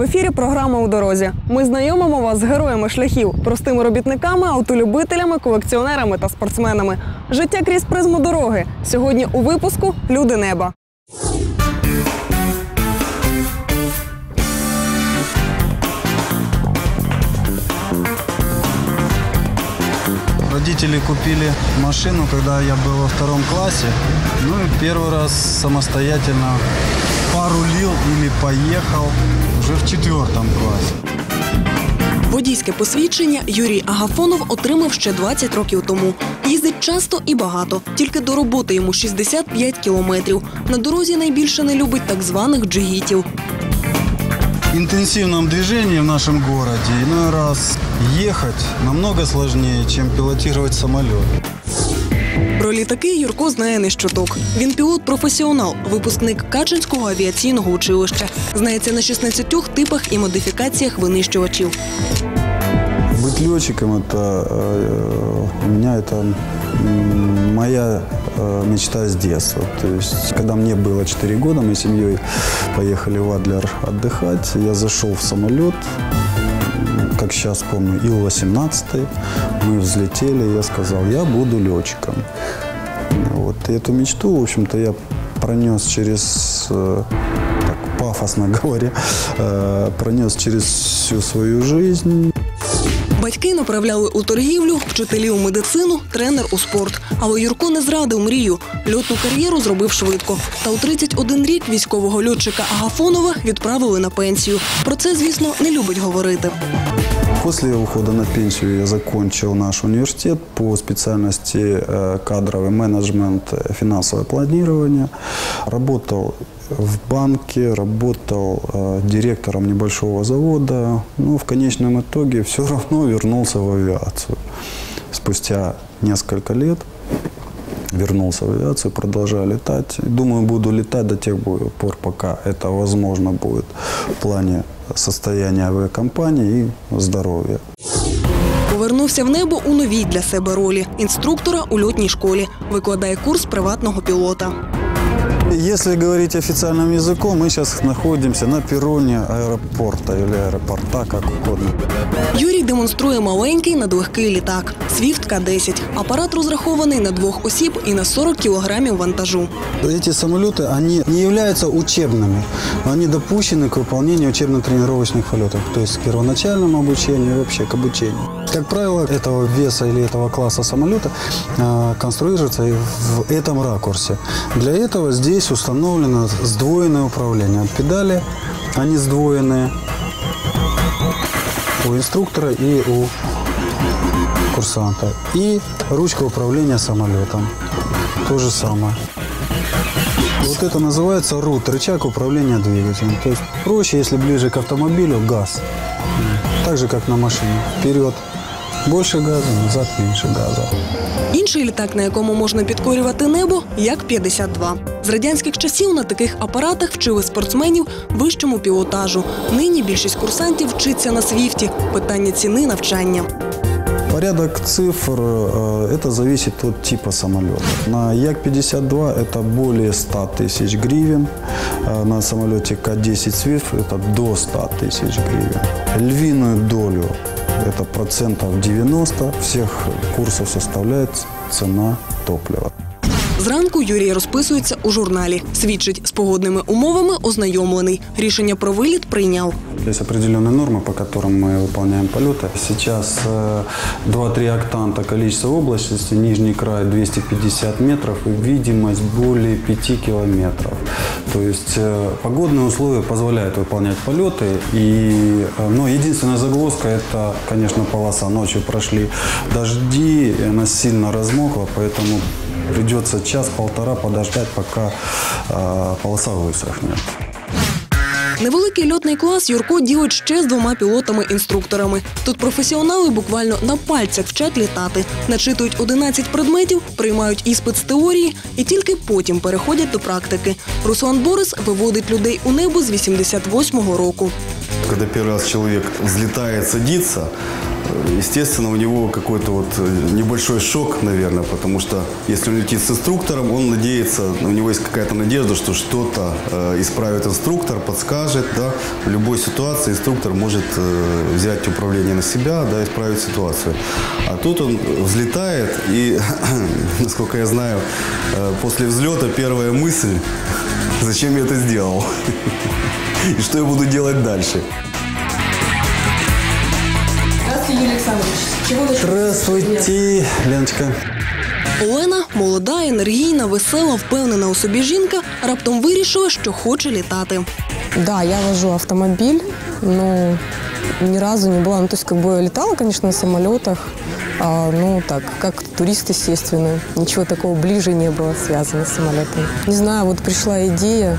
В ефірі. Програма у дорозі. Ми знайомимо вас з героями шляхів, простими робітниками, автолюбителями, колекціонерами та спортсменами. Життя крізь призму дороги. Сьогодні у випуску Люди неба. Родители купили машину, когда я был во втором классе. Ну и первый раз самостоятельно порулил или поехал уже в четвертом классе. Водійське посвідчення Юрій Агафонов отримав ще 20 років тому. Їздить часто і багато. Тільки до роботи йому 65 кілометрів. На дорозі найбільше не любить так званих джигітів. В интенсивном движении в нашем городе иной раз ехать намного сложнее, чем пилотировать самолет. Про літаки Юрко знає не щоток. Він пілот-професіонал, випускник Качинського авіаційного училища. Знається на 16 типах і модифікаціях винищувачів. Быть летчиком это э, у меня это м, моя э, мечта с детства. То есть, когда мне было 4 года, мы с семьей поехали в Адлер отдыхать. Я зашел в самолет, м, как сейчас помню, Ил-18. Мы взлетели, и я сказал, я буду летчиком. Вот и эту мечту, в общем-то, я пронес через, э, так пафосно говоря, э, пронес через всю свою жизнь. Батьки направляли у торгівлю, вчителі у медицину, тренер у спорт. Але Юрко не зрадив мрію. Льотну кар'єру зробив швидко. Та у 31 рік військового льотчика Агафонова відправили на пенсію. Про це, звісно, не любить говорити. После ухода на пенсию я закончил наш университет по специальности э, кадровый менеджмент, э, финансовое планирование. Работал в банке, работал э, директором небольшого завода. Но в конечном итоге все равно вернулся в авиацию. Спустя несколько лет вернулся в авиацию, продолжаю летать. Думаю, буду летать до тех пор, пока это возможно будет в плане состояния авиакомпании и здоровья. Повернувся в небо у новій для себе ролі інструктора у льотній школі. Викладає курс приватного пілота. Если говорить официальным языком, мы сейчас находимся на перроне аэропорта или аэропорта, как угодно. Юрій демонструє маленький надлегкий літак Swift К-10. Апарат розрахований на двох осіб і на 40 кілограмів вантажу. Эти самолеты, они не являются учебными. Они допущены к выполнению учебно-тренировочных полетов. То есть к первоначальному обучению и вообще к обучению. Как правило, этого веса или этого класса самолета э, конструируется и в этом ракурсе. Для этого здесь установлено сдвоенное управление. Педали, они сдвоенные у инструктора и у курсанта. И ручка управления самолетом. То же самое. Вот это называется рут, рычаг управления двигателем. То есть проще, если ближе к автомобилю, газ. Так же, як на машині. Вперед більше газу, назад менше газу. Інший літак, на якому можна підкорювати небо, як 52. З радянських часів на таких апаратах вчили спортсменів вищому пілотажу. Нині більшість курсантів вчиться на свіфті. Питання ціни навчання. Порядок цифр, э, это зависит от типа самолета. На Як-52 это более 100 тысяч гривен, э, на самолете К-10 Swift это до 100 тысяч гривен. Львиную долю, это процентов 90 всех курсов составляет цена топлива. Зранку Юрій розписується у журналі. Свідчить з погодними умовами ознайомлений. Рішення про виліт прийняв. Есть определенные нормы, по которым мы выполняем полеты. Сейчас э, 2-3 октанта количество облачности, нижний край 250 метров и видимость более 5 километров. То есть э, погодные условия позволяют выполнять полеты. И, э, но единственная загвоздка это, конечно, полоса. Ночью прошли дожди, и она сильно размокла, поэтому придется час-полтора подождать, пока э, полоса высохнет. Невеликий льотний клас Юрко ділить ще з двома пілотами-інструкторами. Тут професіонали буквально на пальцях вчать літати, начитують 11 предметів, приймають іспит з теорії і тільки потім переходять до практики. Руслан Борис виводить людей у небо з 88-го року. Когда первый раз человек взлетает, садится, э, естественно, у него какой-то вот э, небольшой шок, наверное, потому что если он летит с инструктором, он надеется, у него есть какая-то надежда, что что-то э, исправит инструктор, подскажет, да. В любой ситуации инструктор может э, взять управление на себя, да, исправить ситуацию. А тут он взлетает, и, насколько я знаю, э, после взлета первая мысль, зачем я это сделал? И что я буду делать дальше? Александрович. Чего вы Здравствуйте, Леночка. Олена, молода, енергійна, весела, впевнена у собі жінка, раптом вирішила, що хоче літати. Да, я вожу автомобиль, но ни разу не была. Ну, то есть, как бы летала, конечно, на самолетах, а, ну, так, как турист, естественно. Ничего такого ближе не было связано с самолетом. Не знаю, вот пришла идея,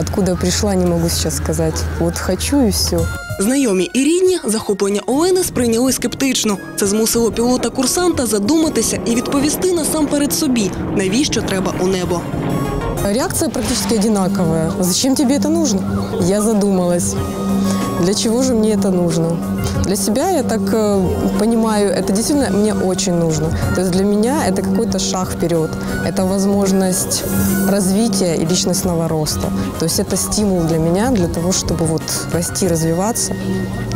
откуда прийшла, не можу зараз сказати. От хочу і все. Знайомі і рідні захоплення Олени сприйняли скептично. Це змусило пілота-курсанта задуматися і відповісти насамперед собі, навіщо треба у небо. Реакция практически одинаковая. Зачем тебе это нужно? Я задумалась. Для чего же мне это нужно? Для себя я так э, понимаю, это действительно мне очень нужно. То есть для меня это какой-то шаг вперед. Это возможность развития и личностного роста. То есть это стимул для меня, для того, чтобы вот расти, развиваться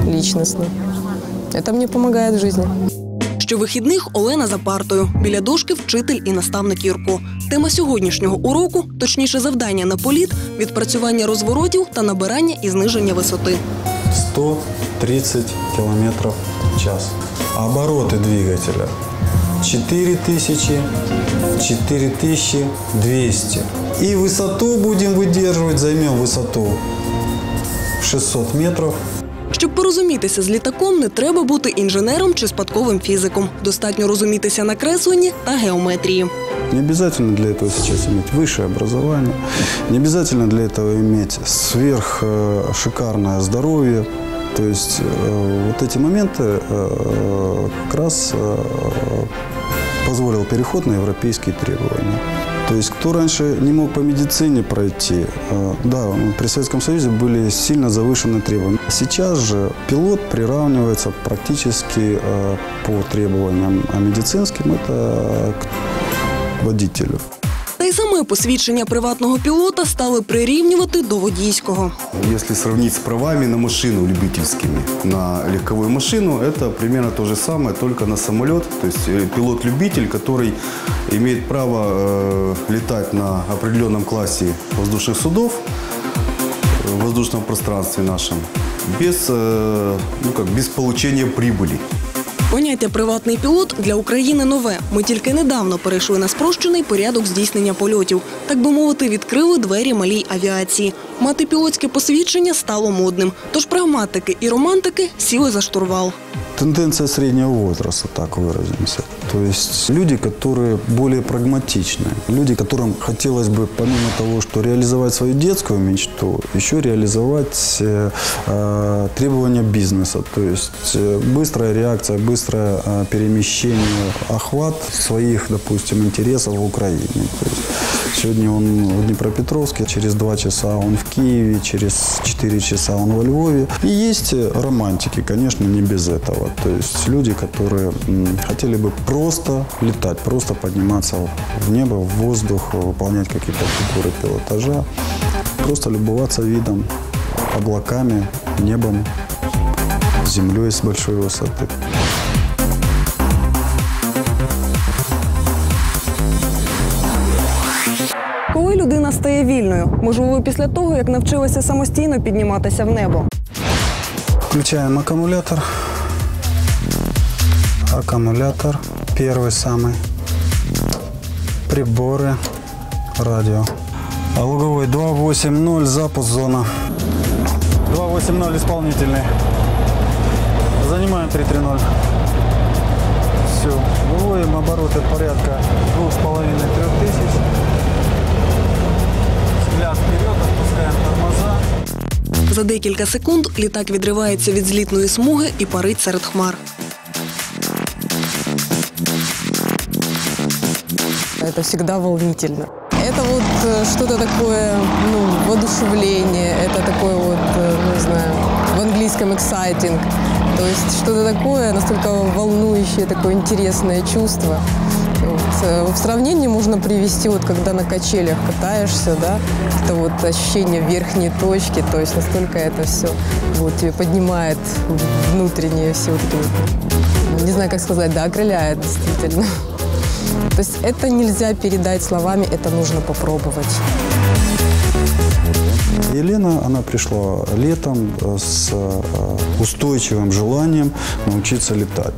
личностно. Это мне помогает в жизни. Щовихідних Олена за партою. Біля дошки вчитель і наставник Юрко. Тема сьогоднішнього уроку, точніше завдання на політ, відпрацювання розворотів та набирання і зниження висоти. 130 километров в час. Обороты двигателя 4000, 4200. И высоту будем выдерживать, займем высоту в 600 метров. Щоб порозумітися з літаком, не треба бути інженером чи спадковим фізиком. Достатньо розумітися на кресленні та геометрії. Не обязательно для этого сейчас иметь высшее образование, не обязательно для этого иметь сверх э, шикарное здоровье. то есть э, вот эти моменты э, как раз э, позволил переход на европейские требования. То есть кто раньше не мог по медицине пройти, да, при Советском Союзе были сильно завышены требования. Сейчас же пилот приравнивается практически по требованиям а медицинским, это водителю Та й саме посвідчення приватного пілота стали прирівнювати до водійського. Если сравнить с правами на машину любительскими, на легковую машину, это примерно то же самое, только на самолет. То есть э, пилот-любитель, который имеет право э, летать на определенном классе воздушных судов э, в воздушном пространстве нашем, без, э, ну как, без получения прибыли. Поняття приватний пілот для України нове. Ми тільки недавно перейшли на спрощений порядок здійснення польотів. Так би мовити, відкрили двері малій авіації. Мати пілотське посвідчення стало модним. Тож прагматики і романтики сіли за штурвал. Тенденция среднего возраста, так выразимся. То есть люди, которые более прагматичны, люди, которым хотелось бы, помимо того, что реализовать свою детскую мечту, еще реализовать э, э, требования бизнеса. То есть э, быстрая реакция, быстрое э, перемещение, охват своих, допустим, интересов в Украине. То есть сегодня он в Днепропетровске, через два часа он в Киеве, через четыре часа он во Львове. И есть романтики, конечно, не без этого То есть люди, которые м, хотели бы просто летать, просто подниматься в небо, в воздух, выполнять какие-то фигуры пилотажа, просто любоваться видом, облаками, небом, землей с большой высоты. Коли людина стає вільною, можливо, після того, як навчилася самостійно підніматися в небо. Включаем аккумулятор. Аккумулятор первый самый. Приборы. Радио. А луговой 280 запуск зона. 280 исполнительный. Занимаем 330. Все. Выводим обороты порядка 2,5-3 тысяч. Взгляд вперед, отпускаем тормоза. За декілька секунд літак відривається від злітної смуги і парить серед хмар. Это всегда волнительно. Это вот э, что-то такое, ну, воодушевление, это такое вот, э, не знаю, в английском exciting. То есть что-то такое, настолько волнующее, такое интересное чувство. Вот. Э, В сравнении можно привести, вот когда на качелях катаешься, да, это вот ощущение верхней точки, то есть настолько это все вот тебе поднимает внутренние все вот эти не знаю, как сказать, да, окрыляет действительно. То есть это нельзя передать словами, это нужно попробовать. Елена, она пришла летом э, с э, устойчивым желанием научиться летать.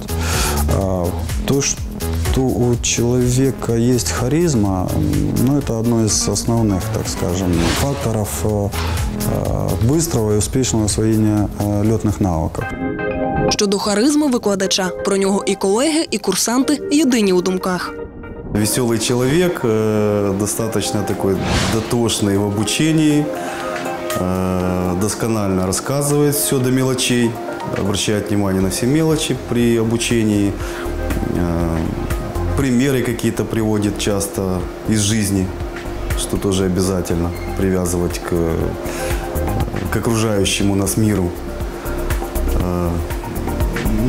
А, То, что у человека есть харизма, ну, это одно из основных, так скажем, факторов э, быстрого и успешного освоения летных навыков. Щодо харизми викладача, про нього і колеги, і курсанти єдині у думках. Веселый человек, э, достаточно такой дотошный в обучении, э, досконально рассказывает все до мелочей, обращает внимание на все мелочи при обучении, э, примеры какие-то приводит часто из жизни, что тоже обязательно привязывать к, к окружающему нас миру.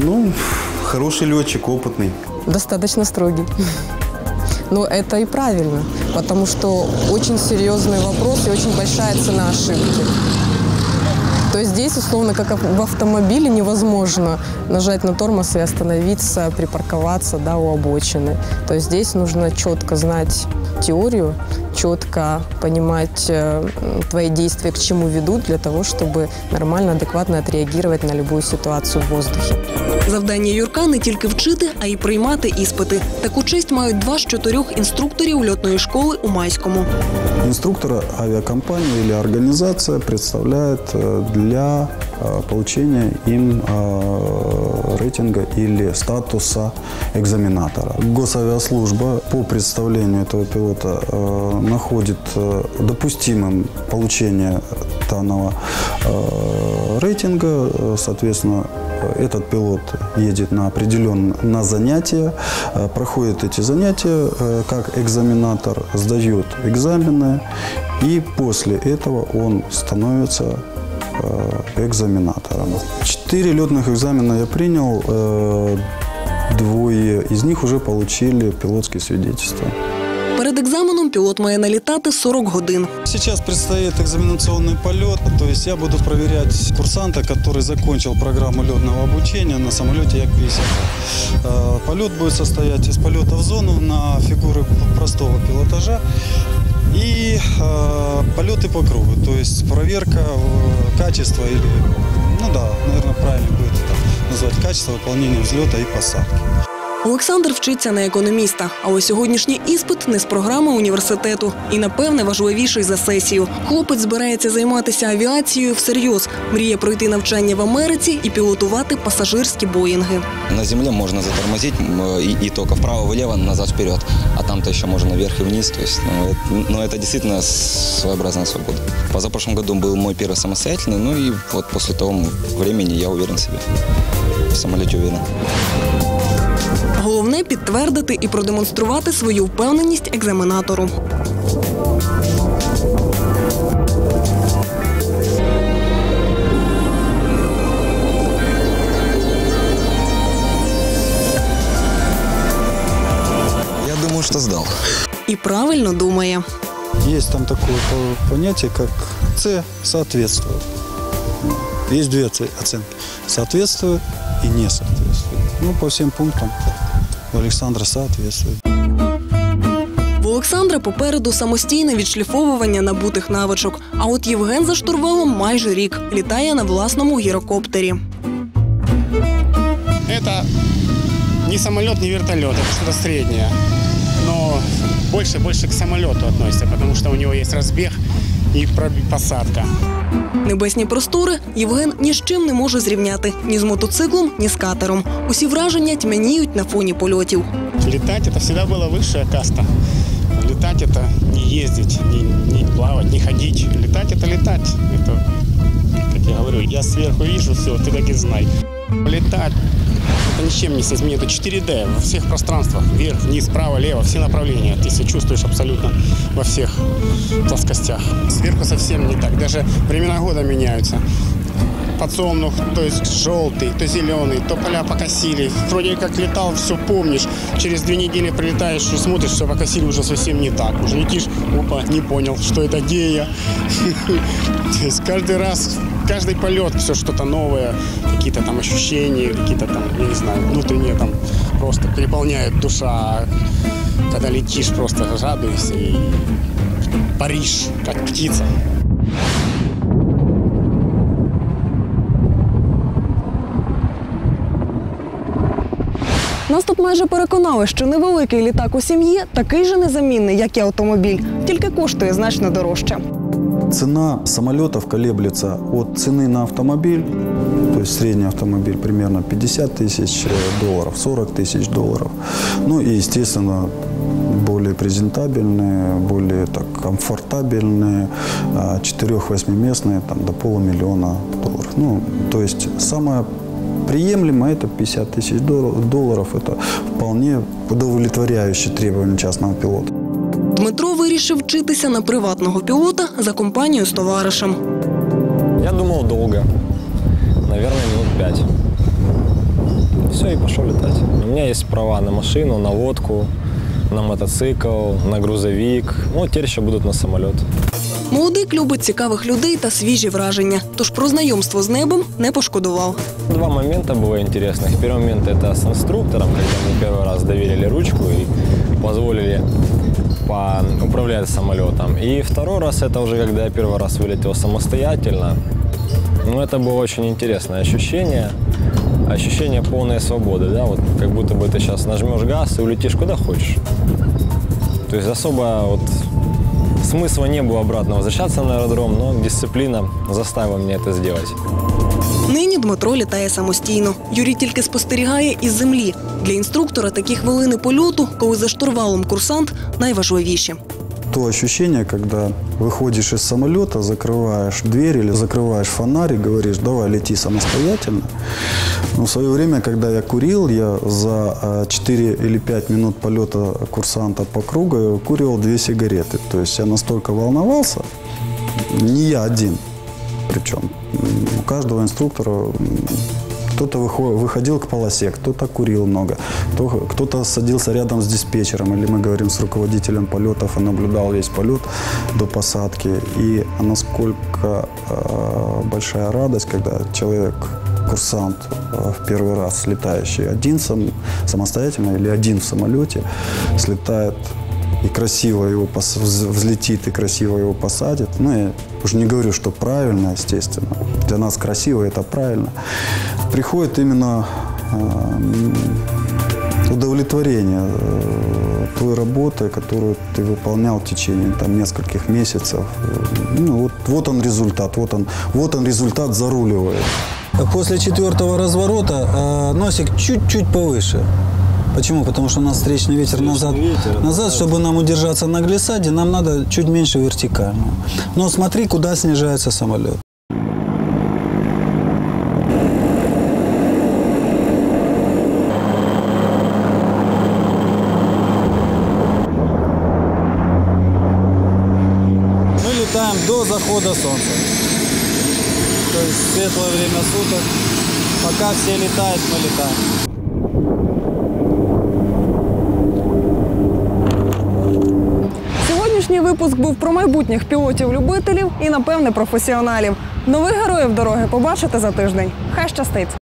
Ну, хороший летчик, опытный. Достаточно строгий. Но это и правильно, потому что очень серьезный вопрос и очень большая цена ошибки. То есть здесь, условно, как в автомобиле, невозможно нажать на тормоз и остановиться, припарковаться да, у обочины. То есть здесь нужно четко знать теорию, четко понимать э, м, твои действия, к чему ведут, для того, чтобы нормально, адекватно отреагировать на любую ситуацию в воздухе. Завдання Юрка не тільки вчити, а й приймати іспити. Таку честь мають два з чотирьох інструкторів льотної школи у Майському. Инструктора авиакомпания или организация представляет э, для э, получения им э, рейтинга или статуса экзаменатора. Госавиаслужба по представлению этого пилота э, находит э, допустимым получение данного э, рейтинга. Э, Соответственно, этот пилот едет на определенное на занятия, проходит эти занятия как экзаменатор, сдает экзамены, и после этого он становится экзаменатором. Четыре летных экзамена я принял, двое из них уже получили пилотские свидетельства. Перед екзаменом пілот має налітати 40 годин. Сейчас предстоит экзаменационный полет, то есть я буду проверять курсанта, который закончил программу летного обучения на самолете Як-50. Э, Полет будет состоять из полета в зону на фигуры простого пилотажа и э, полеты по кругу, то есть проверка э, качества или, ну да, наверное, правильно будет это назвать качество выполнения взлета и посадки. Олександр вчиться на економіста, але сьогоднішній іспит не з програми університету і, напевне, важливіший за сесію. Хлопець збирається займатися авіацією всерйоз. Мріє пройти навчання в Америці і пілотувати пасажирські боїнги. На земле можно затормозить м, и, и только вправо-влево, назад вперед. А там-то еще можно вверх и вниз. То есть, ну, это, ну, это действительно своеобразная свобода. Позапрошлом году был мой первый самостоятельный, ну и вот после того времени я уверен в себе. В самолете уверен. Головне підтвердити і продемонструвати свою впевненість екзаменатору. Я думаю, що здав. І правильно думає. Є там таке поняття, як це соответствує. Є дві оцінки. Соответствує і не соответствує. Ну, по всім пунктам. Олександра соответствує. У Олександра попереду самостійне відшліфовування набутих навичок. А от Євген за штурвалом майже рік літає на власному гірокоптері. Це не самоліт, не вертольот, це щось середнє. Но більше більше к самоліту відноситься, тому що у нього є розбіг і посадка. Небесні простори Євген ні з чим не може зрівняти ні з мотоциклом, ні з катером. Усі враження тьмяніють на фоні польотів. Летать это всегда была высшая каста. Летать это не ездить, не, не плавать, не ходить. Летать это летать. Это, как я говорю, я сверху вижу все, ты так и знай. Летать это ничем не соизмерить. Это 4D во всех пространствах. Вверх, вниз, справа, лево, все направления. Ты себя чувствуешь абсолютно во всех плоскостях. Сверху совсем не так. Даже времена года меняются. подсолнух, то есть желтый, то зеленый, то поля покосили. Вроде как летал, все помнишь. Через две недели прилетаешь и смотришь, все покосили уже совсем не так. Уже летишь, опа, не понял, что это где я. То есть каждый раз, каждый полет, все что-то новое, какие-то там ощущения, какие-то там, я не знаю, внутренние там просто переполняет душа. Когда летишь, просто радуешься и паришь, как птица. Нас тут майже переконали, що невеликий літак у сім'ї такий же незамінний, як і автомобіль, тільки коштує значно дорожче. Цена самолетов колеблется от цены на автомобиль, то есть средний автомобиль примерно 50 тысяч долларов, 40 тысяч долларов. Ну и, естественно, более презентабельные, более так, комфортабельные, 4-8-местные, там, до полумиллиона долларов. Ну, то есть самое приемлемо это 50 тысяч дол- долларов. Это вполне удовлетворяющие требования частного пилота. Дмитро вирішив вчитися на приватного пілота за компанію з товаришем. Я думал долго. Наверное, минут пять. Все, и пошел летать. У меня есть права на машину, на лодку, на мотоцикл, на грузовик. Ну, теперь еще будут на самолет. Молодик любить цікавих людей та свіжі враження. Тож про знайомство з небом не пошкодував. Два момента было интересных. Первый момент это с инструктором, когда мне первый раз доверили ручку и позволили по- управлять самолетом. И второй раз это уже когда я первый раз вылетел самостоятельно. Ну, это было очень интересное ощущение. Ощущение полной свободы, да, вот как будто бы ты сейчас нажмешь газ и улетишь куда хочешь. То есть особо вот смысла не было обратно возвращаться на аэродром, но дисциплина заставила меня это сделать. Нині Дмитро літає самостійно. Юрій тільки спостерігає із землі. Для інструктора такі хвилини польоту, коли за штурвалом курсант, найважливіші. То ощущение, когда выходишь из самолета, закрываешь дверь или закрываешь фонарь и говоришь, давай лети самостоятельно. Но в свое время, когда я курил, я за а, 4 или 5 минут полета курсанта по кругу я курил две сигареты. То есть я настолько волновался, не я один причем. У каждого инструктора кто-то выхо- выходил к полосе, кто-то курил много, кто- кто-то садился рядом с диспетчером, или мы говорим с руководителем полетов и наблюдал весь полет до посадки. И насколько э, большая радость, когда человек, курсант, э, в первый раз летающий один сам, самостоятельно или один в самолете, слетает и красиво его взлетит и красиво его посадит. Ну, я уже не говорю, что правильно, естественно. Для нас красиво это правильно. Приходит именно э, удовлетворение э, той работы, которую ты выполнял в течение там, нескольких месяцев. Ну, вот, вот он результат, вот он, вот он результат заруливает. После четвертого разворота э, носик чуть-чуть повыше. Почему? Потому что у нас встречный ветер назад. назад, чтобы нам удержаться на глиссаде, нам надо чуть меньше вертикально. Но смотри, куда снижается самолет. Мы летаем до захода солнца. То есть светлое время суток. Пока все летают, мы летаем. Сьогоднішній випуск був про майбутніх пілотів-любителів і, напевне, професіоналів. Нових героїв дороги побачите за тиждень. Хай щастить!